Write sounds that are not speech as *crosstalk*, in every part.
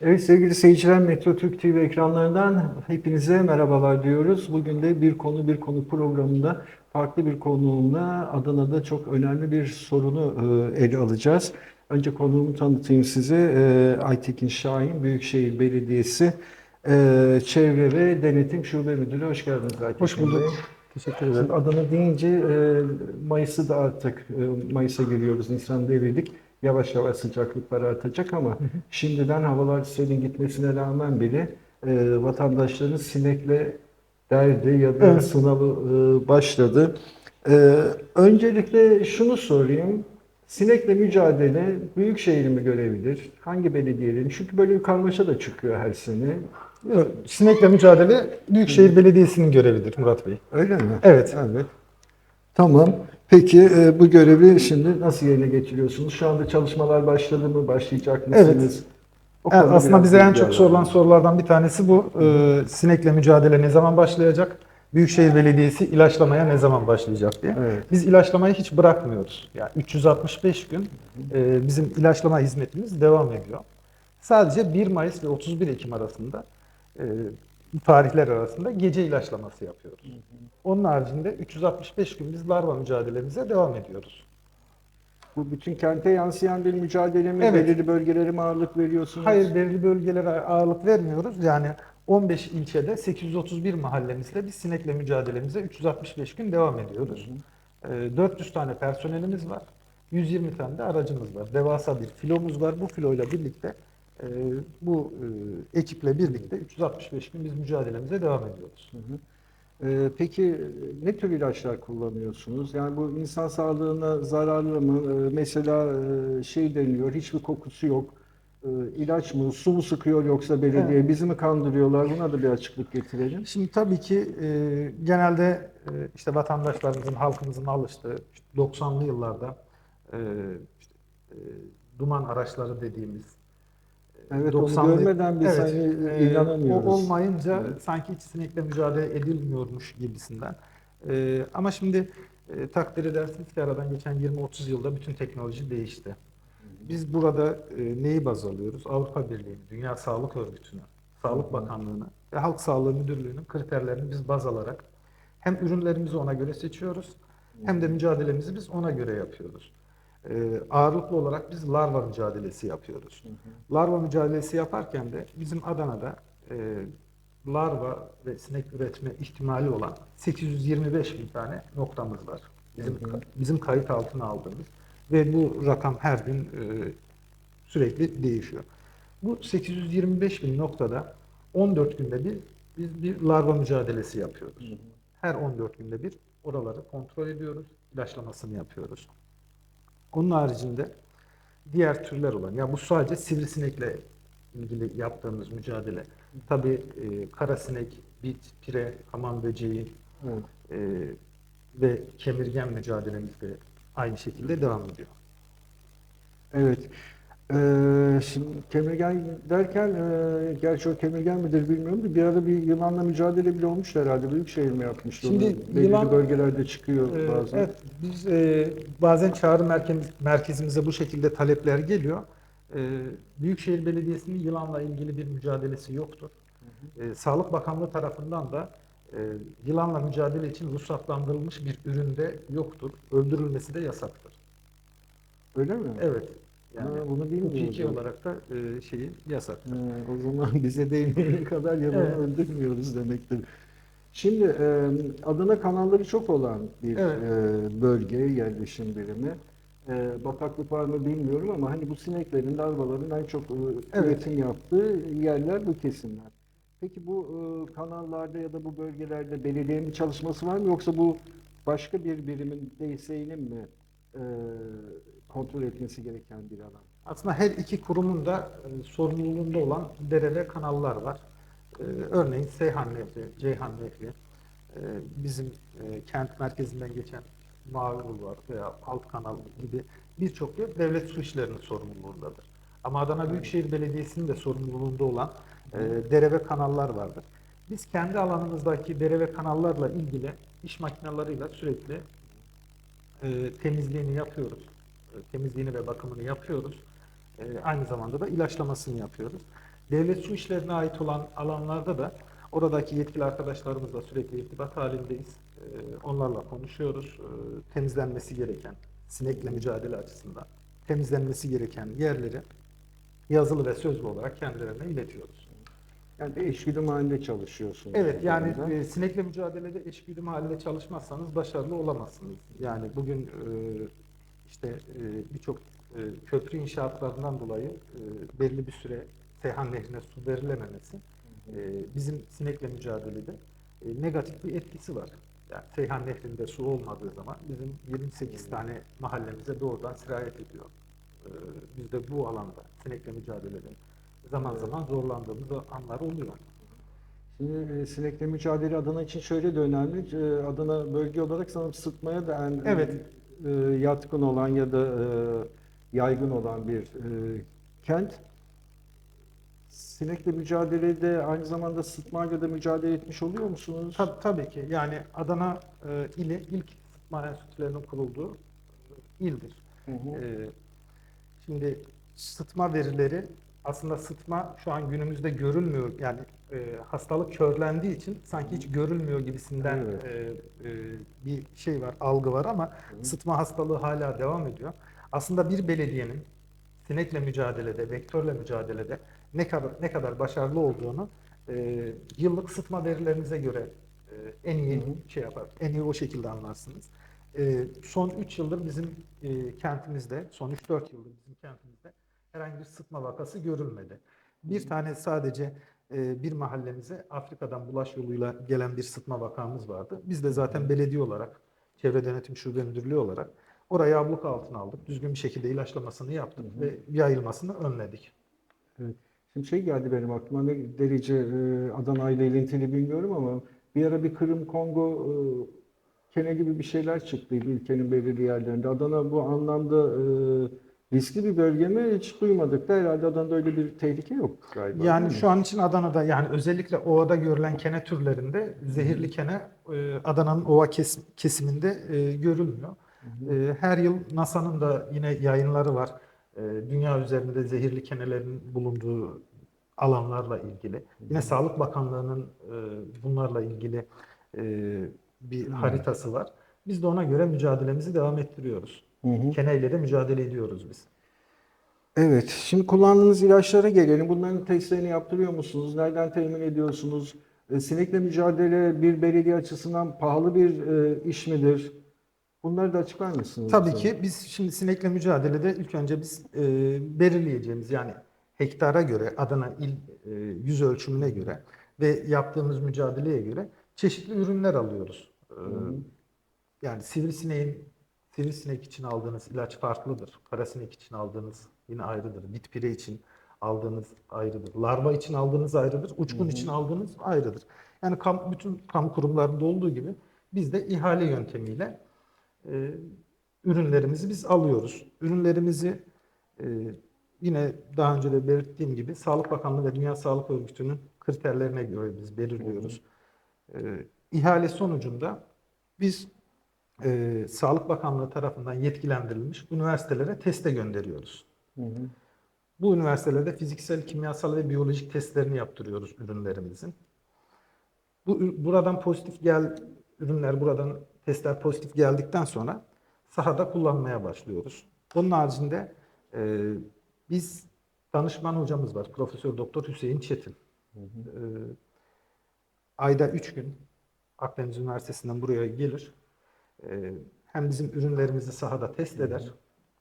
Evet sevgili seyirciler Metro Türk TV ekranlarından hepinize merhabalar diyoruz. Bugün de bir konu bir konu programında farklı bir konuğumla Adana'da çok önemli bir sorunu e, ele alacağız. Önce konuğumu tanıtayım size. E, Aytekin Şahin, Büyükşehir Belediyesi e, Çevre ve Denetim Şube Müdürü. Hoş geldiniz Aytekin Hoş bulduk. Bey. Teşekkür ederim. Adana deyince Mayıs'ı da artık Mayıs'a giriyoruz. Nisan devirdik. Yavaş yavaş sıcaklıklar artacak ama şimdiden havalar serin gitmesine rağmen bile e, vatandaşların sinekle derdi ya da Evet. sınavı e, başladı. E, öncelikle şunu sorayım. Sinekle mücadele büyük şehir mi görebilir? Hangi belediyenin? Çünkü böyle bir karmaşa da çıkıyor her sene. Yok, Sinekle mücadele Büyükşehir Belediyesi'nin görevidir Murat Bey. Öyle mi? Evet. Evet. Tamam. Peki e, bu görevi şimdi nasıl yerine getiriyorsunuz? Şu anda çalışmalar başladı mı? Başlayacak mısınız? Evet, konuda aslında bize en çok sorulan sorulardan bir tanesi bu. Ee, sinekle mücadele ne zaman başlayacak? Büyükşehir Belediyesi ilaçlamaya ne zaman başlayacak diye. Evet. Biz ilaçlamayı hiç bırakmıyoruz. Yani 365 gün e, bizim ilaçlama hizmetimiz devam ediyor. Sadece 1 Mayıs ve 31 Ekim arasında e, tarihler arasında gece ilaçlaması yapıyoruz. Onun haricinde 365 gün biz larva mücadelemize devam ediyoruz. Bu bütün kente yansıyan bir mücadele mi? Evet. Belirli bölgelere mi ağırlık veriyorsunuz? Hayır belirli bölgelere ağırlık vermiyoruz. Yani 15 ilçede 831 mahallemizde biz sinekle mücadelemize 365 gün devam ediyoruz. Ee, 400 tane personelimiz var. 120 tane de aracımız var. Devasa bir filomuz var. Bu filoyla birlikte e, bu e, ekiple birlikte 365 gün biz mücadelemize devam ediyoruz. Ee, peki ne tür ilaçlar kullanıyorsunuz? Yani bu insan sağlığına zararlı mı? Ee, mesela e, şey deniliyor, hiçbir kokusu yok. Ee, ilaç mı, su mu sıkıyor yoksa belediye? Bizi mi kandırıyorlar? Buna da bir açıklık getirelim. Şimdi tabii ki e, genelde e, işte vatandaşlarımızın, halkımızın alıştığı işte 90'lı yıllarda e, işte, e, duman araçları dediğimiz e, Evet, onu 90'lı görmeden biz hani, e, inanamıyoruz. O olmayınca Evet. sanki hiç sinekle mücadele edilmiyormuş gibisinden. E, ama şimdi e, takdir edersiniz ki aradan geçen 20-30 yılda bütün teknoloji değişti. Biz burada e, neyi baz alıyoruz? Avrupa Birliği'ni, Dünya Sağlık Örgütü'nü, Sağlık Bakanlığı'nı ve Halk Sağlığı Müdürlüğü'nün kriterlerini biz baz alarak hem ürünlerimizi ona göre seçiyoruz hem de mücadelemizi biz ona göre yapıyoruz. E, ağırlıklı olarak biz larva mücadelesi yapıyoruz. Larva mücadelesi yaparken de bizim Adana'da e, larva ve sinek üretme ihtimali olan 825 bin tane noktamız var. Bizim, bizim kayıt altına aldığımız ve bu rakam her gün e, sürekli değişiyor. Bu 825 bin noktada 14 günde bir biz bir larva mücadelesi yapıyoruz. Her 14 günde bir oraları kontrol ediyoruz, ilaçlamasını yapıyoruz. Onun haricinde diğer türler olan, ya bu sadece sivrisinekle ilgili yaptığımız mücadele. Tabii e, karasinek, bit, pire, hamam böceği Evet. e, ve kemirgen mücadelemiz de aynı şekilde devam ediyor. Evet. Ee, şimdi kemirgen derken, e, gerçi o kemirgen midir bilmiyorum da bir ara bir yılanla mücadele bile olmuş herhalde. Büyükşehir mi yapmıştı Şimdi onu? Belirli yılan- bölgelerde çıkıyor Ee, bazen. Evet, biz e, bazen çağrı merkez, merkezimize bu şekilde talepler geliyor. E, Büyükşehir Belediyesi'nin yılanla ilgili bir mücadelesi yoktur. E, Sağlık Bakanlığı tarafından da e, yılanla mücadele için ruhsatlandırılmış bir üründe yoktur. Öldürülmesi de yasaktır. Öyle mi? Evet. Yani Ha, bunu hukuki olarak da e, şeyi yasak. Ee, o zaman *laughs* bize değmeyene kadar yılanı Evet. öldürmüyoruz demektir. Şimdi e, Adana kanalları çok olan bir Evet. e, bölge, yerleşim birimi. E, bataklık var mı bilmiyorum ama hani bu sineklerin, larvaların en çok e, Evet. üretim yaptığı yerler bu kesimler. Peki bu e, kanallarda ya da bu bölgelerde belediyenin çalışması var mı yoksa bu başka bir birimin, DSİ'nin mi e, kontrol etmesi gereken bir alan? Aslında her iki kurumun da e, sorumluluğunda olan dere ve kanallar var. E, örneğin Seyhan Nehri, Ceyhan Nehri, e, bizim e, kent merkezinden geçen Mavi Bulvar veya Alt Kanal gibi birçok yer devlet su işlerinin sorumluluğundadır. Ama Adana Büyükşehir Belediyesi'nin de sorumluluğunda olan e, dere ve kanallar vardır. Biz kendi alanımızdaki dere ve kanallarla ilgili iş makineleriyle sürekli e, temizliğini yapıyoruz. E, temizliğini ve bakımını yapıyoruz. E, aynı zamanda da ilaçlamasını yapıyoruz. Devlet su işlerine ait olan alanlarda da oradaki yetkili arkadaşlarımızla sürekli irtibat halindeyiz. Ee, Onlarla konuşuyoruz. Ee, Temizlenmesi gereken, sinekle mücadele açısından temizlenmesi gereken yerleri yazılı ve sözlü olarak kendilerine iletiyoruz. Yani bir eşgüdüm halinde çalışıyorsunuz. Evet yani e, sinekle mücadelede eşgüdüm halinde çalışmazsanız başarılı olamazsınız. Yani bugün e, işte e, birçok e, köprü inşaatlarından dolayı e, belli bir süre Seyhan Nehri'ne su verilememesi e, bizim sinekle mücadelede e, negatif bir etkisi var. Yani Seyhan Nehri'nde su olmadığı zaman bizim 28 tane mahallemize doğrudan sirayet ediyor. E, biz de bu alanda sinekle mücadelede zaman zaman zorlandığımız anlar oluyor. Şimdi e, sinekle mücadele Adana için şöyle de önemli. E, Adana bölge olarak sanırım sıtmaya da en Evet. E, yatkın olan ya da e, yaygın olan bir e, kent. Sinekle mücadelede aynı zamanda sıtmayla da mücadele etmiş oluyor musunuz? Tabii, tabii ki. Yani Adana e, ili ilk sıtma enstitülerinin kurulduğu ildir. Hı hı. E, şimdi sıtma verileri aslında sıtma şu an günümüzde görülmüyor. Yani e, hastalık körlendiği için sanki hiç görülmüyor gibisinden Evet. e, e, bir şey var, algı var ama sıtma hastalığı hala devam ediyor. Aslında bir belediyenin sinekle mücadelede, vektörle mücadelede ne kadar ne kadar başarılı olduğunu e, yıllık sıtma verilerinize göre e, en iyi Hı hı. şey yapar, en iyi o şekilde anlarsınız. E, son 3 yıldır bizim e, kentimizde, son 3-4 yıldır bizim kentimizde herhangi bir sıtma vakası görülmedi. Bir tane sadece bir mahallemize Afrika'dan bulaş yoluyla gelen bir sıtma vakamız vardı. Biz de zaten belediye olarak, Çevre Denetim Şube Müdürlüğü olarak orayı abluk altına aldık. Düzgün bir şekilde ilaçlamasını yaptık Hı hı. ve yayılmasını önledik. Evet. Şimdi şey geldi benim aklıma ne derece e, Adana ile ilintili bilmiyorum ama bir ara bir Kırım Kongo e, kene gibi bir şeyler çıktıydı ülkenin belirli yerlerinde. Adana bu anlamda e, riskli bir bölge mi? Hiç duymadık da herhalde Adana'da öyle bir tehlike yok galiba. Yani şu an için Adana'da yani özellikle ovada görülen kene türlerinde zehirli kene e, Adana'nın ova kes- kesiminde e, görülmüyor. E, Her yıl NASA'nın da yine yayınları var. Dünya üzerinde zehirli kenelerin bulunduğu alanlarla ilgili. Yine Sağlık Bakanlığı'nın bunlarla ilgili bir haritası var. Biz de ona göre mücadelemizi devam ettiriyoruz. Hı hı. Keneyle de mücadele ediyoruz biz. Evet, şimdi kullandığınız ilaçlara gelelim. Bunların testlerini yaptırıyor musunuz? Nereden temin ediyorsunuz? E, Sinekle mücadele bir belediye açısından pahalı bir e, iş midir? Bunları da açıklar mısınız? Tabii bize? ki biz şimdi sinekle mücadelede ilk önce biz e, belirleyeceğimiz yani hektara göre Adana il e, yüz ölçümüne göre ve yaptığımız mücadeleye göre çeşitli ürünler alıyoruz. Hı. yani sivrisineğin sivrisinek için aldığınız ilaç farklıdır. Karasinek için aldığınız yine ayrıdır. Bitpire için aldığınız ayrıdır. Larva için aldığınız ayrıdır. Uçkun için aldığınız ayrıdır. Yani kam, bütün kamu kurumlarında olduğu gibi biz de ihale yöntemiyle e, ürünlerimizi biz alıyoruz. Ürünlerimizi e, yine daha önce de belirttiğim gibi Sağlık Bakanlığı ve Dünya Sağlık Örgütü'nün kriterlerine göre biz belirliyoruz. E, ihale sonucunda biz e, Sağlık Bakanlığı tarafından yetkilendirilmiş üniversitelere teste gönderiyoruz. Hı hı. Bu üniversitelerde fiziksel, kimyasal ve biyolojik testlerini yaptırıyoruz ürünlerimizin. Bu buradan pozitif gel ürünler buradan testler pozitif geldikten sonra sahada kullanmaya başlıyoruz. Onun haricinde e, biz danışman hocamız var. Profesör Doktor Hüseyin Çetin. E, ayda 3 gün Akdeniz Üniversitesi'nden buraya gelir. E, hem bizim ürünlerimizi sahada test eder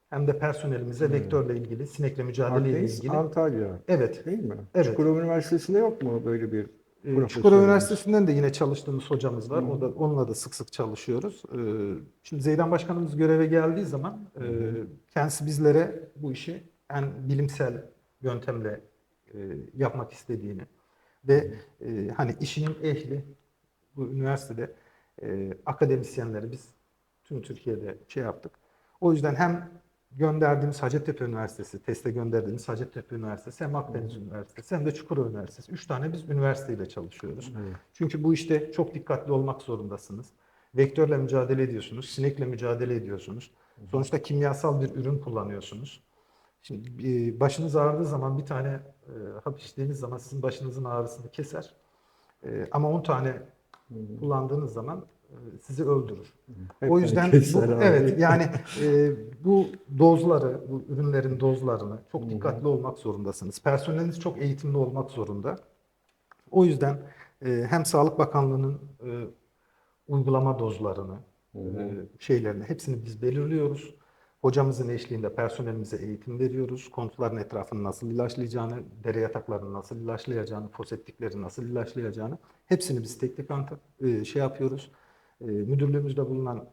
hem de personelimize vektörle ilgili, sinekle mücadele Akdeniz, ilgili. Antalya Evet. değil mi? Evet. Çukurova Üniversitesi'nde yok mu böyle bir Ee, profesörümüz? Çukurova Üniversitesi'nden de yine çalıştığımız hocamız var. O da onunla da sık sık çalışıyoruz. Ee, Şimdi Zeydan Başkanımız göreve geldiği zaman e, kendisi bizlere bu işi en bilimsel yöntemle e, yapmak istediğini ve e, hani işinin ehli bu üniversitede akademisyenleri biz tüm Türkiye'de şey yaptık. O yüzden hem gönderdiğimiz Hacettepe Üniversitesi, teste gönderdiğimiz Hacettepe Üniversitesi, hem Akdeniz Üniversitesi hem de Çukurova Üniversitesi. Üç tane biz üniversiteyle çalışıyoruz. Evet. Çünkü bu işte çok dikkatli olmak zorundasınız. Vektörle mücadele ediyorsunuz, sinekle mücadele ediyorsunuz. Sonuçta kimyasal bir ürün kullanıyorsunuz. Şimdi e, başınız ağrıdığı zaman bir tane e, hap içtiğiniz zaman sizin başınızın ağrısını keser. E, ama 10 tane kullandığınız zaman sizi öldürür. Hep o yüzden bu, abi. evet yani e, bu dozları, bu ürünlerin dozlarını çok dikkatli olmak zorundasınız. Personeliniz çok eğitimli olmak zorunda. O yüzden e, hem Sağlık Bakanlığı'nın e, uygulama dozlarını, e, şeylerini hepsini biz belirliyoruz. Hocamızın eşliğinde personelimize eğitim veriyoruz. Kontuların etrafını nasıl ilaçlayacağını, dere yataklarını nasıl ilaçlayacağını, fosettikleri nasıl ilaçlayacağını hepsini biz tek tek şey yapıyoruz. E, müdürlüğümüzde bulunan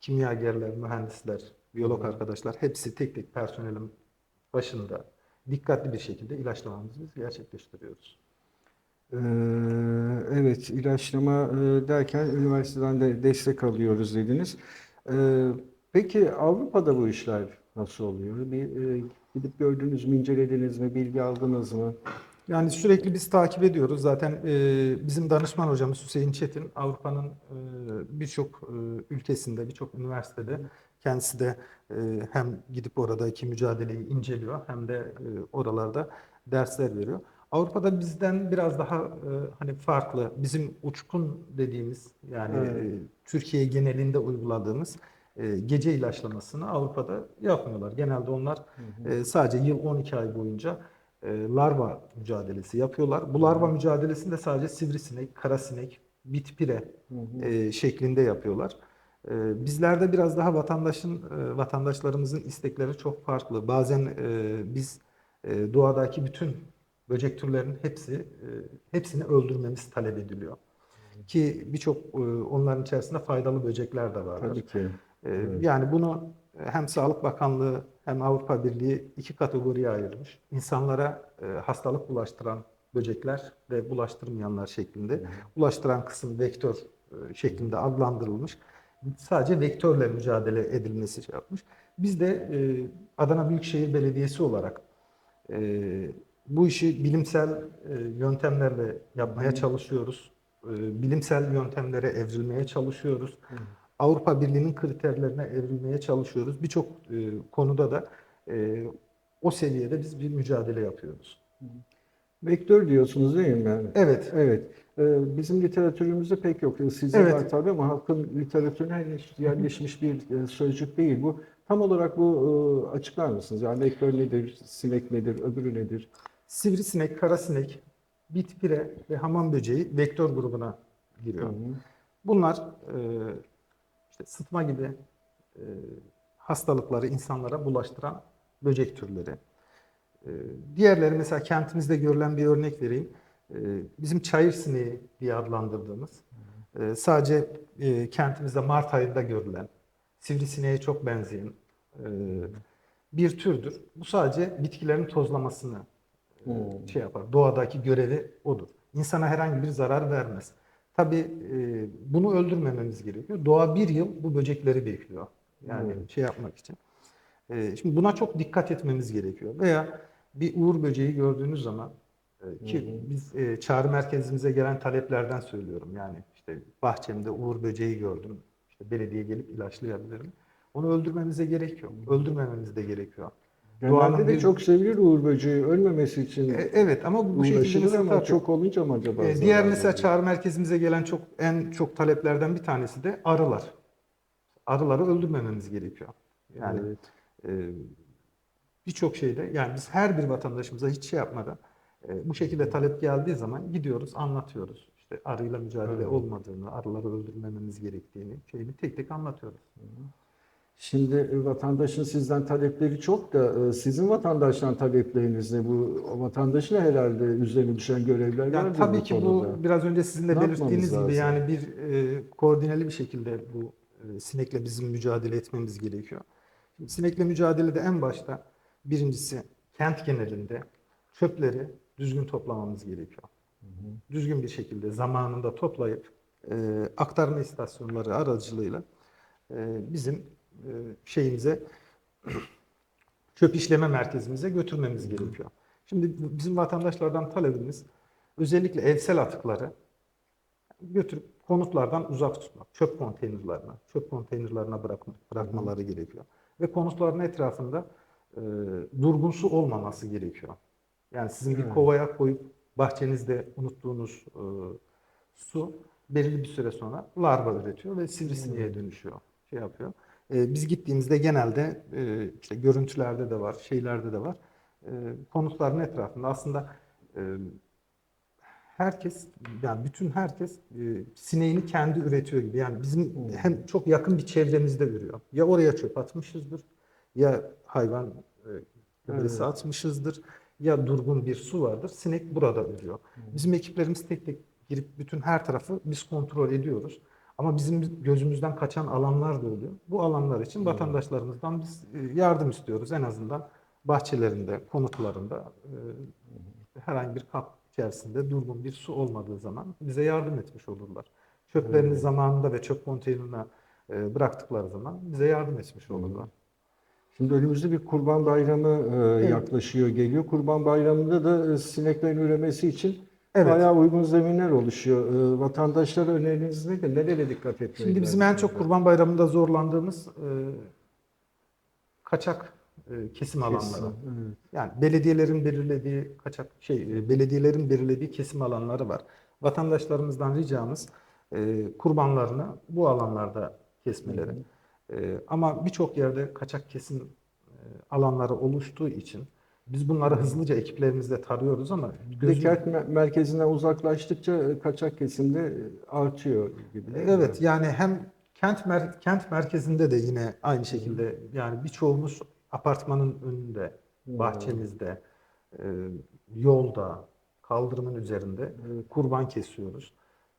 kimyagerler, mühendisler, biyolog arkadaşlar hepsi tek tek personelin başında dikkatli bir şekilde ilaçlamamızı gerçekleştiriyoruz. Ee, Evet, ilaçlama e, derken üniversiteden de destek alıyoruz dediniz. Ee, Peki Avrupa'da bu işler nasıl oluyor? Bir e, gidip gördünüz mü, incelediniz mi, bilgi aldınız mı? Yani sürekli biz takip ediyoruz. Zaten e, bizim danışman hocamız Hüseyin Çetin Avrupa'nın e, birçok e, ülkesinde, birçok üniversitede kendisi de e, hem gidip oradaki mücadeleyi inceliyor hem de e, oralarda dersler veriyor. Avrupa'da bizden biraz daha e, hani farklı, bizim uçkun dediğimiz yani Evet. e, Türkiye genelinde uyguladığımız e, gece ilaçlamasını Avrupa'da yapmıyorlar. Genelde onlar e, sadece yıl 12 ay boyunca e, larva mücadelesi yapıyorlar. Bu larva mücadelesini de sadece sivrisinek, karasinek, bitpire e, şeklinde yapıyorlar. E, bizlerde biraz daha vatandaşın e, vatandaşlarımızın istekleri çok farklı. Bazen e, biz e, doğadaki bütün böcek türlerinin hepsi e, hepsini öldürmemiz talep ediliyor. Ki birçok e, onların içerisinde faydalı böcekler de vardır. Tabii ki. Ee, Yani bunu hem Sağlık Bakanlığı hem Avrupa Birliği iki kategoriye ayırmış. İnsanlara e, hastalık bulaştıran böcekler ve bulaştırmayanlar şeklinde. Bulaştıran kısım vektör e, şeklinde adlandırılmış. Sadece vektörle mücadele edilmesi şey yapmış. Biz de e, Adana Büyükşehir Belediyesi olarak e, bu işi bilimsel e, yöntemlerle yapmaya çalışıyoruz. E, bilimsel yöntemlere evrilmeye çalışıyoruz. Avrupa Birliği'nin kriterlerine evrilmeye çalışıyoruz. Birçok e, konuda da e, o seviyede biz bir mücadele yapıyoruz. Vektör diyorsunuz değil mi? Evet. Evet. Ee, Bizim literatürümüzde pek yok. Sizde Evet. var tabii ama halkın literatürüne henüz yerleşmiş bir e, sözcük değil bu. Tam olarak bu e, açıklar mısınız? Yani vektör nedir, sinek nedir, öbürü nedir? Sivrisinek, karasinek, bitpire ve hamam böceği vektör grubuna giriyor. Hı hı. Bunlar e, işte sıtma gibi e, hastalıkları insanlara bulaştıran böcek türleri. E, diğerleri mesela kentimizde görülen bir örnek vereyim. E, bizim çayır sineği diye adlandırdığımız e, sadece e, kentimizde Mart ayında görülen sivrisineğe çok benzeyen e, bir türdür. Bu sadece bitkilerin tozlamasını e, Hmm. şey yapar. Doğadaki görevi odur. İnsana herhangi bir zarar vermez. Tabii e, bunu öldürmememiz gerekiyor. Doğa bir yıl bu böcekleri bekliyor. Yani Hmm. şey yapmak için. E, şimdi buna çok dikkat etmemiz gerekiyor. Veya bir uğur böceği gördüğünüz zaman e, ki biz e, çağrı merkezimize gelen taleplerden söylüyorum. Yani işte bahçemde uğur böceği gördüm. İşte belediye gelip ilaçlayabilir mi? Onu öldürmemize gerek yok. Öldürmememiz de gerekiyor. Genelde de bir- çok sevilir uğur böceği. Ölmemesi için E, Evet ama bu, şekilde mesela ama çok olunca mı acaba? Zarar diğer mesela veriyor? çağrı merkezimize gelen çok en çok taleplerden bir tanesi de arılar. Arıları öldürmememiz gerekiyor. Yani Evet. e, birçok şeyde yani biz her bir vatandaşımıza hiç şey yapmadan e, bu şekilde talep geldiği zaman gidiyoruz anlatıyoruz. İşte arıyla mücadele Evet. olmadığını, arıları öldürmememiz gerektiğini şeyini tek tek anlatıyoruz. Şimdi e, vatandaşın sizden talepleri çok da e, sizin vatandaştan talepleriniz ne? Bu vatandaşın herhalde üzerine düşen görevler Yani vardır tabii ki konuda. bu biraz önce sizin de Ne belirttiğiniz gibi lazım? yani bir e, koordineli bir şekilde bu e, sinekle bizim mücadele etmemiz gerekiyor. Şimdi sinekle mücadelede en başta birincisi kent genelinde çöpleri düzgün toplamamız gerekiyor. Düzgün bir şekilde zamanında toplayıp e, aktarma istasyonları aracılığıyla e, bizim şeyimize çöp işleme merkezimize götürmemiz gerekiyor. Şimdi bizim vatandaşlardan talebimiz özellikle evsel atıkları götürüp konutlardan uzak tutmak. Çöp konteynerlarına, çöp konteynerlarına bırakma, bırakmaları gerekiyor. Ve konutların etrafında e, durgun su olmaması gerekiyor. Yani sizin bir kovaya koyup bahçenizde unuttuğunuz e, su belirli bir süre sonra larva üretiyor ve sivrisineğe dönüşüyor. Şey yapıyor. E, biz gittiğimizde genelde e, işte görüntülerde de var, şeylerde de var. E, konutların etrafında aslında e, herkes yani bütün herkes e, sineğini kendi üretiyor gibi. Yani bizim hem çok yakın bir çevremizde ürüyor. Ya oraya çöp atmışızdır ya hayvan gübresi Evet. atmışızdır ya durgun bir su vardır. Sinek burada ürüyor. Bizim ekiplerimiz tek tek girip bütün her tarafı biz kontrol ediyoruz. Ama bizim gözümüzden kaçan alanlar da oluyor. Bu alanlar için vatandaşlarımızdan biz e, yardım istiyoruz. En azından bahçelerinde, konutlarında e, herhangi bir kap içerisinde durgun bir su olmadığı zaman bize yardım etmiş olurlar. Çöplerini zamanında ve çöp konteynerine e, bıraktıkları zaman bize yardım etmiş olurlar. Şimdi önümüzde bir Kurban Bayramı yaklaşıyor, geliyor. Kurban Bayramı'nda da sineklerin üremesi için Evet. bayağı uygun zeminler oluşuyor. E, vatandaşlara öneriniz nedir? Nereye dikkat etmeli? Şimdi bizim en çok Kurban Bayramı'nda zorlandığımız e, kaçak e, kesim alanları. Evet. Yani belediyelerin belirlediği kaçak şey e, belediyelerin belirlediği kesim alanları var. Vatandaşlarımızdan ricamız e, kurbanlarını bu alanlarda kesmeleri. E, ama birçok yerde kaçak kesim alanları oluştuğu için biz bunları hızlıca ekiplerimizle tarıyoruz ama gözüm- kent me- merkezinden uzaklaştıkça e, kaçak kesimde artıyor gibi. Evet yani hem kent mer- kent merkezinde de yine aynı şekilde yani birçoğumuz apartmanın önünde, bahçemizde, e, yolda, kaldırımın üzerinde kurban kesiyoruz.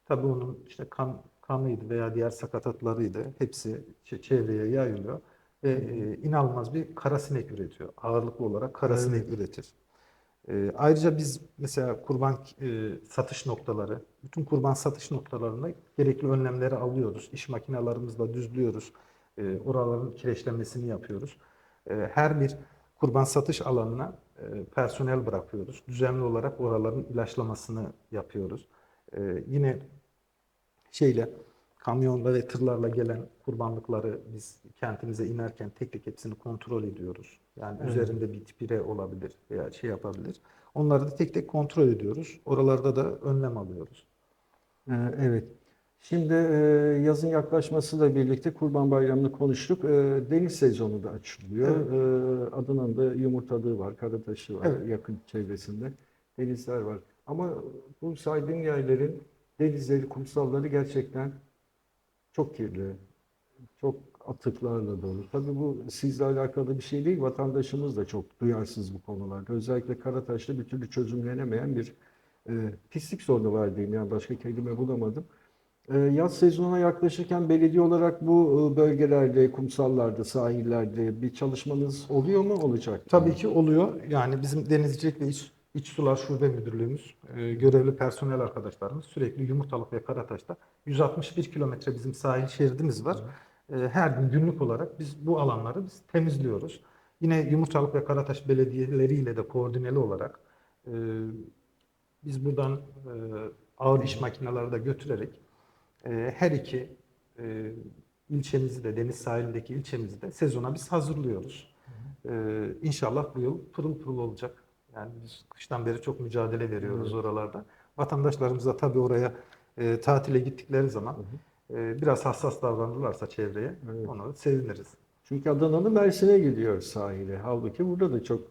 Tabii onun işte kan kanıydı veya diğer sakatatlarıydı. Hepsi çevreye yayılıyor ve e, inanılmaz bir kara sinek üretiyor. Ağırlıklı olarak kara Evet. üretir. E, ayrıca biz mesela kurban e, satış noktaları, bütün kurban satış noktalarında gerekli önlemleri alıyoruz. İş makinalarımızla düzlüyoruz. E, oraların kireçlenmesini yapıyoruz. E, her bir kurban satış alanına e, personel bırakıyoruz. Düzenli olarak oraların ilaçlamasını yapıyoruz. E, yine şeyle kamyonla ve tırlarla gelen kurbanlıkları biz kentimize inerken tek tek hepsini kontrol ediyoruz. Yani Evet. üzerinde bir tipire olabilir veya şey yapabilir. Onları da tek tek kontrol ediyoruz. Oralarda da önlem alıyoruz. Ee, Evet. Şimdi e, yazın yaklaşmasıyla birlikte Kurban Bayramı'nı konuştuk. E, Deniz sezonu da açılıyor. E, Adana'nın da Yumurtalığı var, Karataş'ı var Evet. yakın çevresinde. Denizler var. Ama bu saydığın yerlerin denizleri, kumsalları gerçekten çok kirli. Çok atıklarla dolu. Tabii bu sizle alakalı bir şey değil. Vatandaşımız da çok duyarsız bu konularda. Özellikle Karataş'ta bir türlü çözümlenemeyen bir e, pislik sorunu var diyeyim. Yani başka kelime bulamadım. E, yaz sezonuna yaklaşırken belediye olarak bu e, bölgelerde, kumsallarda, sahillerde bir çalışmanız oluyor mu? Olacak? Tabii ki oluyor. Yani bizim Denizcilik ve İç, İç Sular Şube Müdürlüğümüz, e, görevli personel arkadaşlarımız sürekli Yumurtalık ve Karataş'ta 161 kilometre bizim sahil şeridimiz var. E, her gün günlük olarak biz bu alanları biz temizliyoruz. Yine Yumurtalık ve Karataş belediyeleriyle de koordineli olarak e, biz buradan e, ağır iş makineleri de götürerek e, her iki e, ilçemizi de deniz sahilindeki ilçemizi de sezona biz hazırlıyoruz. Ee, inşallah bu yıl pırıl pırıl olacak. Yani biz kıştan beri çok mücadele veriyoruz oralarda. Vatandaşlarımız da tabii oraya e, tatile gittikleri zaman e, biraz hassas davranırlarsa çevreye Evet. onu seviniriz. Çünkü Adana'nın Mersin'e gidiyor sahile. Halbuki burada da çok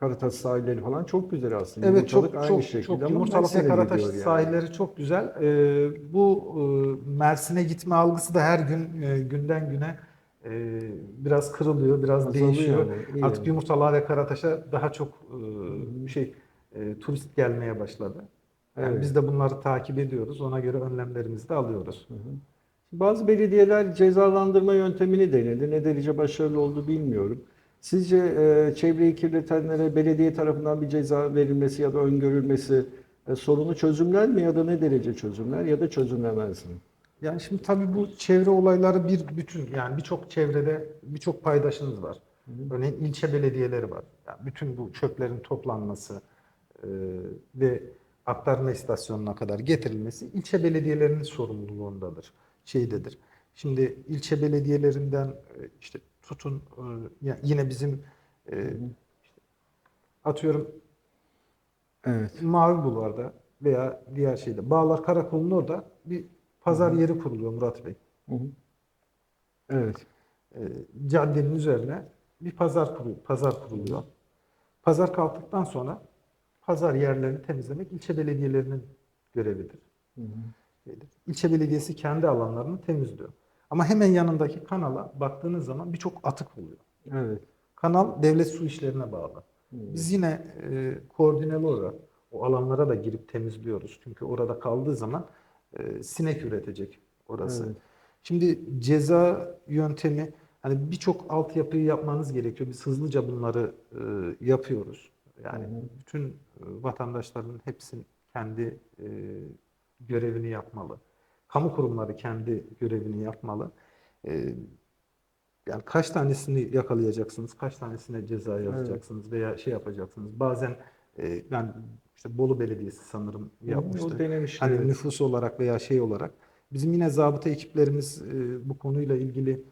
Karataş sahilleri falan çok güzel aslında. Evet çok Yumurtalık çok aynı şekilde çok Yumurtalık ve Karataş yani. sahilleri çok güzel. Ee, bu e, Mersin'e gitme algısı da her gün e, günden güne e, biraz kırılıyor, biraz Azalıyor değişiyor. yani, Artık yani. Yumurtalığa ve Karataş'a daha çok e, şey e, turist gelmeye başladı. Yani Evet. biz de bunları takip ediyoruz. Ona göre önlemlerimizi de alıyoruz. Bazı belediyeler cezalandırma yöntemini denedi. Ne derece başarılı oldu bilmiyorum. Sizce e, çevreyi kirletenlere belediye tarafından bir ceza verilmesi ya da öngörülmesi e, sorunu çözümler mi ya da ne derece çözümler ya da çözümlemez mi? Yani şimdi tabii bu çevre olayları bir bütün. Yani birçok çevrede birçok paydaşınız var. Örneğin ilçe belediyeleri var. Yani bütün bu çöplerin toplanması e, ve aktarma istasyonuna kadar getirilmesi ilçe belediyelerinin sorumluluğundadır, şeydedir. Şimdi ilçe belediyelerinden e, işte tutun e, ya- yine bizim E, atıyorum Evet. Mavi Bulvar'da veya diğer şeyde Bağlar Karakolu'nun orada bir pazar yeri kuruluyor Murat Bey. Hı hı. Evet. E, caddenin üzerine bir pazar kuruluyor. Pazar kuruluyor. Pazar kalktıktan sonra pazar yerlerini temizlemek ilçe belediyelerinin görevidir. Hı hı. İlçe belediyesi kendi alanlarını temizliyor. Ama hemen yanındaki kanala baktığınız zaman birçok atık oluyor. Evet. Kanal devlet su işlerine bağlı. Biz yine e, koordineli olarak o alanlara da girip temizliyoruz. Çünkü orada kaldığı zaman e, sinek üretecek orası. Evet. Şimdi ceza yöntemi hani birçok altyapıyı yapmanız gerekiyor. Biz hızlıca bunları e, yapıyoruz. Yani Hı bütün e, vatandaşların hepsinin kendi e, görevini yapmalı. Kamu kurumları kendi görevini yapmalı. E, yani kaç tanesini yakalayacaksınız, kaç tanesine ceza yazacaksınız veya şey yapacaksınız. Bazen e, ben işte Bolu Belediyesi sanırım yapmıştı. O denemişti. Hani evet. nüfus olarak veya şey olarak. Bizim yine zabıta ekiplerimiz e, bu konuyla ilgili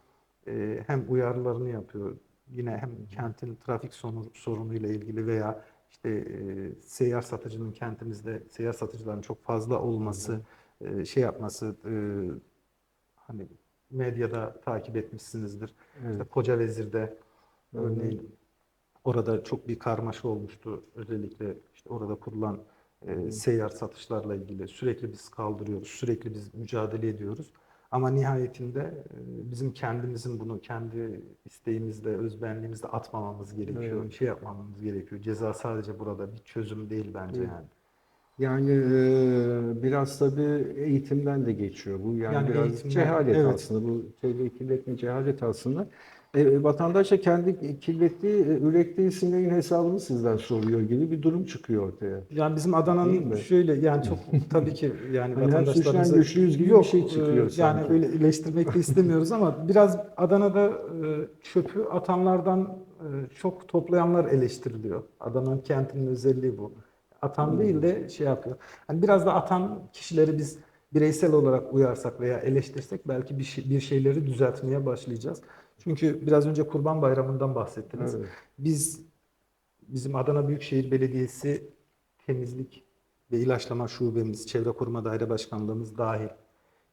e, hem uyarılarını yapıyor. Yine hem kentin trafik sorunuyla ilgili veya işte e, seyyar satıcının kentimizde seyyar satıcıların çok fazla olması, e, şey yapması e, hani medyada takip etmişsinizdir. Evet. İşte Koca Vezir'de örneğin orada çok bir karmaşa olmuştu. Özellikle işte orada kurulan e, seyyar satışlarla ilgili sürekli biz kaldırıyoruz, sürekli biz mücadele ediyoruz. Ama nihayetinde e, bizim kendimizin bunu kendi isteğimizle, özbenliğimizle atmamamız gerekiyor. Evet. Şey yapmamamız gerekiyor. Ceza sadece burada bir çözüm değil bence Evet. yani. Yani e, biraz tabii eğitimden de geçiyor bu. Yani, Yani biraz eğitimden, cehalet evet. aslında. Bu çevre kirletme cehalet aslında. E, vatandaş da kendi kirlettiği, e, ürettiği sineğin hesabını sizden soruyor gibi bir durum çıkıyor ortaya. Yani bizim Adana'nın şöyle yani çok tabii ki yani *laughs* Hani hem suçlan vatandaşlarımıza güçlüyüz gibi bir yok şey çıkıyor e, sanki. yani öyle eleştirmek de istemiyoruz ama biraz Adana'da e, çöpü atanlardan e, çok toplayanlar eleştiriliyor. Adana'nın kentinin özelliği bu. Atan değil de şey yapıyor. Hani biraz da atan kişileri biz bireysel olarak uyarsak veya eleştirsek belki bir, şey- bir şeyleri düzeltmeye başlayacağız. Çünkü biraz önce Kurban Bayramı'ndan bahsettiniz. Evet. Biz bizim Adana Büyükşehir Belediyesi temizlik ve ilaçlama şubemiz, çevre koruma daire başkanlığımız dahil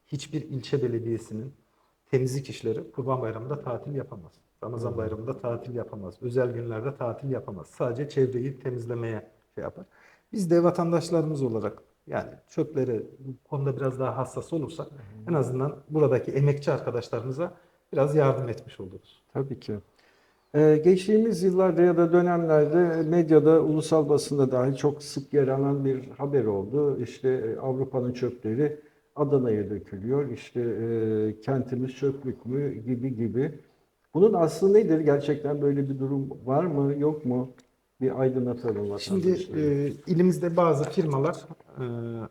hiçbir ilçe belediyesinin temizlik işleri Kurban Bayramı'nda tatil yapamaz. Ramazan Bayramı'nda tatil yapamaz. Özel günlerde tatil yapamaz. Sadece çevreyi temizlemeye şey yapar. Biz de vatandaşlarımız olarak yani çöpleri bu konuda biraz daha hassas olursak en azından buradaki emekçi arkadaşlarımıza biraz yardım etmiş oluruz. Tabii ki. Ee, geçtiğimiz yıllarda ya da dönemlerde medyada, ulusal basında dahil çok sık yer alan bir haber oldu. İşte e, Avrupa'nın çöpleri Adana'ya dökülüyor. İşte e, kentimiz çöplük mü gibi gibi. Bunun aslı nedir? Gerçekten böyle bir durum var mı, yok mu? Bir aydınlatalım Şimdi e, ilimizde bazı firmalar e,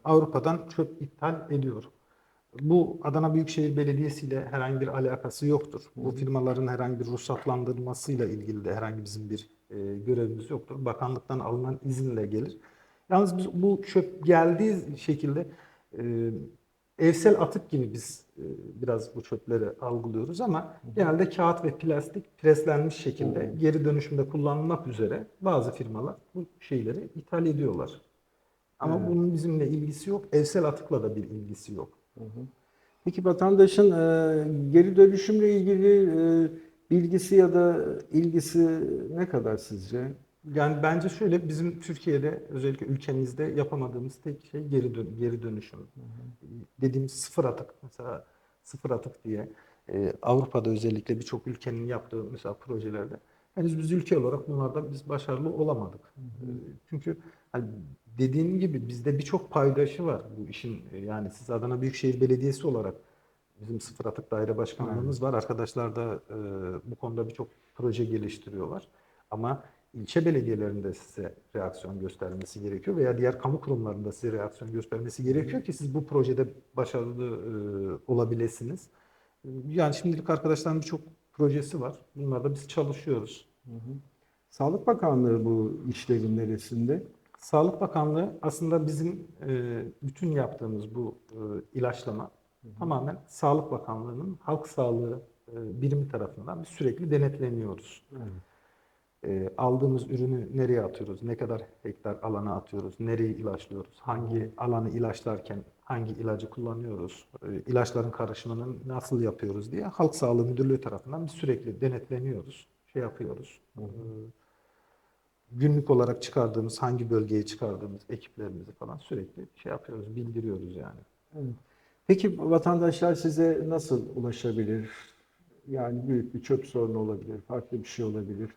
Avrupa'dan çöp ithal ediyor. Bu Adana Büyükşehir Belediyesi ile herhangi bir alakası yoktur. Bu firmaların herhangi bir ruhsatlandırmasıyla ilgili de herhangi bizim bir e, görevimiz yoktur. Bakanlıktan alınan izinle gelir. Yalnız biz bu çöp geldiği şekilde e, evsel atık gibi biz e, biraz bu çöpleri algılıyoruz ama genelde kağıt ve plastik preslenmiş şekilde geri dönüşümde kullanılmak üzere bazı firmalar bu şeyleri ithal ediyorlar. Ama bunun bizimle ilgisi yok. Evsel atıkla da bir ilgisi yok. Peki vatandaşın e, geri dönüşümle ilgili e, bilgisi ya da ilgisi ne kadar sizce? Yani bence şöyle bizim Türkiye'de özellikle ülkemizde yapamadığımız tek şey geri dön geri dönüşüm. Dediğimiz sıfır atık mesela sıfır atık diye e, Avrupa'da özellikle birçok ülkenin yaptığı mesela projelerde henüz biz ülke olarak bunlarda biz başarılı olamadık. E, Çünkü hani dediğim gibi bizde birçok paydaşı var bu işin. E, Yani siz Adana Büyükşehir Belediyesi olarak bizim sıfır atık daire başkanlığımız var. Arkadaşlar da e, bu konuda birçok proje geliştiriyorlar. Ama ilçe belediyelerinde size reaksiyon göstermesi gerekiyor veya diğer kamu kurumlarında size reaksiyon göstermesi gerekiyor ki siz bu projede başarılı e, olabilirsiniz. E, Yani şimdilik arkadaşların birçok projesi var. Bunlarda biz çalışıyoruz. Sağlık Bakanlığı bu işlerin neresinde? Sağlık Bakanlığı aslında bizim e, bütün yaptığımız bu e, ilaçlama tamamen Sağlık Bakanlığı'nın halk sağlığı e, birimi tarafından biz sürekli denetleniyoruz. E, aldığımız ürünü nereye atıyoruz? Ne kadar hektar alana atıyoruz? Nereyi ilaçlıyoruz? Hangi alanı ilaçlarken hangi ilacı kullanıyoruz? E, ilaçların karışımını nasıl yapıyoruz diye Halk Sağlığı Müdürlüğü tarafından biz sürekli denetleniyoruz. Şey yapıyoruz. E, günlük olarak çıkardığımız, hangi bölgeye çıkardığımız ekiplerimizi falan sürekli şey yapıyoruz, bildiriyoruz yani. Evet. Peki vatandaşlar size nasıl ulaşabilir? Yani büyük bir çöp sorunu olabilir, farklı bir şey olabilir.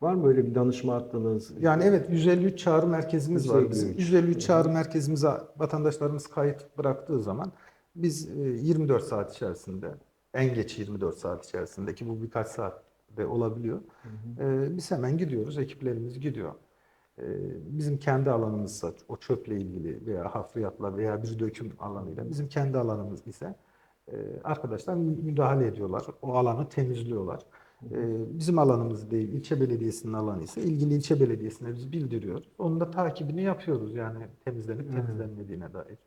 Var mı öyle bir danışma hattınız? Yani evet 153 çağrı merkezimiz var. Bizim 153. 153 çağrı merkezimize vatandaşlarımız kayıt bıraktığı zaman biz e, 24 saat içerisinde en geç 24 saat içerisinde ki bu birkaç saat de olabiliyor. E, Biz hemen gidiyoruz, ekiplerimiz gidiyor. E, Bizim kendi alanımızsa o çöple ilgili veya hafriyatla veya bir döküm alanıyla bizim kendi alanımız ise e, arkadaşlar mü- müdahale ediyorlar. O alanı temizliyorlar. E, Bizim alanımız değil, ilçe belediyesinin alanı ise ilgili ilçe belediyesine biz bildiriyoruz. Onun da takibini yapıyoruz yani temizlenip temizlenmediğine dair.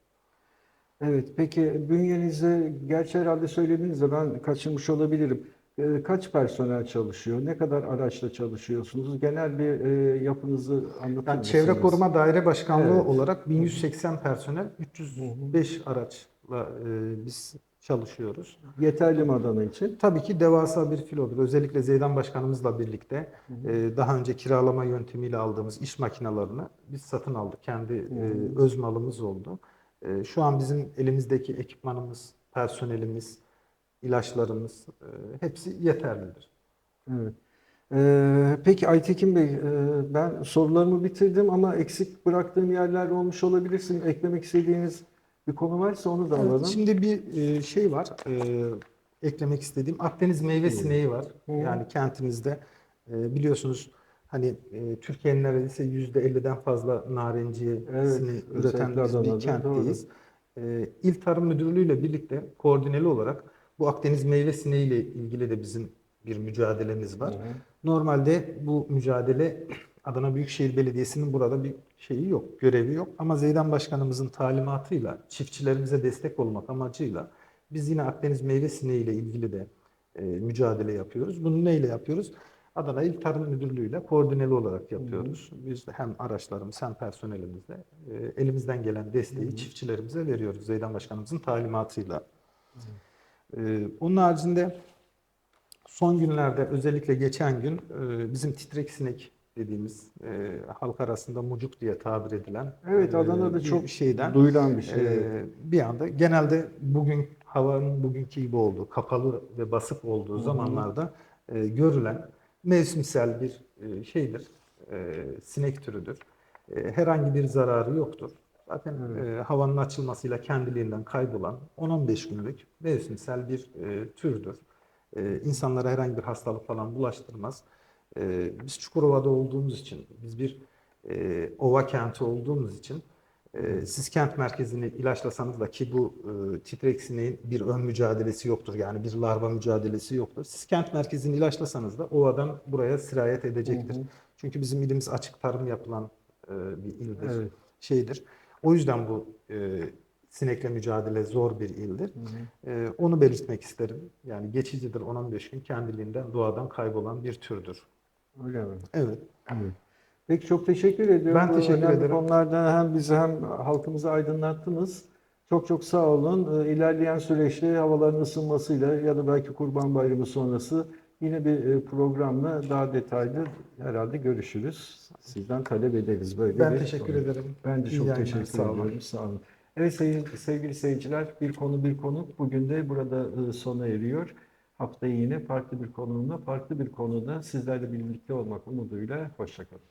Evet, peki bünyenizde, gerçi herhalde söylediniz de ben kaçırmış olabilirim. Ee, Kaç personel çalışıyor? Ne kadar araçla çalışıyorsunuz? Genel bir e, yapınızı anlatır Yani mısınız? Çevre Koruma Daire Başkanlığı Evet. olarak 1180 personel, 305 araçla e, biz çalışıyoruz. Yeterli mi Adana için? Tabii ki devasa bir filodur. Özellikle Zeydan Başkanımızla birlikte e, daha önce kiralama yöntemiyle aldığımız iş makinalarını biz satın aldık. Kendi e, öz malımız oldu. E, Şu an bizim elimizdeki ekipmanımız, personelimiz, ilaçlarımız e, hepsi yeterlidir. Evet. Ee, peki Aytekin Bey, e, ben sorularımı bitirdim ama eksik bıraktığım yerler olmuş olabilirsin. Eklemek istediğiniz bir konu varsa onu da Evet, alalım. şimdi bir e, şey var. e, eklemek istediğim Akdeniz meyve sineği var. Hı. Yani kentimizde e, biliyorsunuz hani e, Türkiye'nin neredeyse %50'den fazla narenciyesini Evet, üreten bir kentteyiz. E, İl Tarım Müdürlüğü ile birlikte koordineli olarak bu Akdeniz meyve sineği ile ilgili de bizim bir mücadelemiz var. Hı hı. Normalde bu mücadele Adana Büyükşehir Belediyesi'nin burada bir şeyi yok, görevi yok. Ama Zeydan Başkanımızın talimatıyla, çiftçilerimize destek olmak amacıyla biz yine Akdeniz meyve sineği ile ilgili de e, mücadele yapıyoruz. Bunu neyle yapıyoruz? Adana İl Tarım Müdürlüğü ile koordineli olarak yapıyoruz. Biz de hem araçlarımız hem personelimizle e, elimizden gelen desteği çiftçilerimize veriyoruz Zeydan Başkanımızın talimatıyla. E, onun haricinde Son günlerde özellikle geçen gün e, bizim titrek sinek dediğimiz e, halk arasında mucuk diye tabir edilen Evet, e, Adana'da bir çok şeyden duyulan bir şey. e, bir anda genelde bugün havanın bugünkü gibi olduğu, kapalı ve basık olduğu zamanlarda e, görülen mevsimsel bir e, şeydir, e, sinek türüdür. E, herhangi bir zararı yoktur. Zaten e, havanın açılmasıyla kendiliğinden kaybolan 10-15 günlük mevsimsel bir e, türdür. E, insanlara herhangi bir hastalık falan bulaştırmaz. E, biz Çukurova'da olduğumuz için, biz bir e, ova kenti olduğumuz için e, siz kent merkezini ilaçlasanız da ki bu e, titrek sineğin bir ön mücadelesi yoktur. Yani bir larva mücadelesi yoktur. Siz kent merkezini ilaçlasanız da ovadan buraya sirayet edecektir. Çünkü bizim ilimiz açık tarım yapılan e, bir ildir, Evet. şeydir. O yüzden bu e, sinekle mücadele zor bir ildir. E, onu belirtmek isterim. Yani geçicidir 10-15 gün kendiliğinden doğadan kaybolan bir türdür. Öyle mi? Evet. Evet. Peki çok teşekkür ediyorum. Ben teşekkür önemli ederim. konularda hem bizi hem halkımızı aydınlattınız. Çok çok sağ olun. Ee, İlerleyen süreçte havaların ısınmasıyla ya da belki Kurban Bayramı sonrası yine bir e, programla daha detaylı herhalde görüşürüz. Sizden talep ederiz böyle. Ben bir- teşekkür ederim. Ben de İyi çok yayınlar, teşekkür sağ olun. ediyorum. Sağ olun. Evet sevgili, sevgili seyirciler bir konu bir konuk bugün de burada e, sona eriyor. Haftaya yine farklı bir konuğumla farklı bir konuda sizlerle birlikte olmak umuduyla hoşçakalın.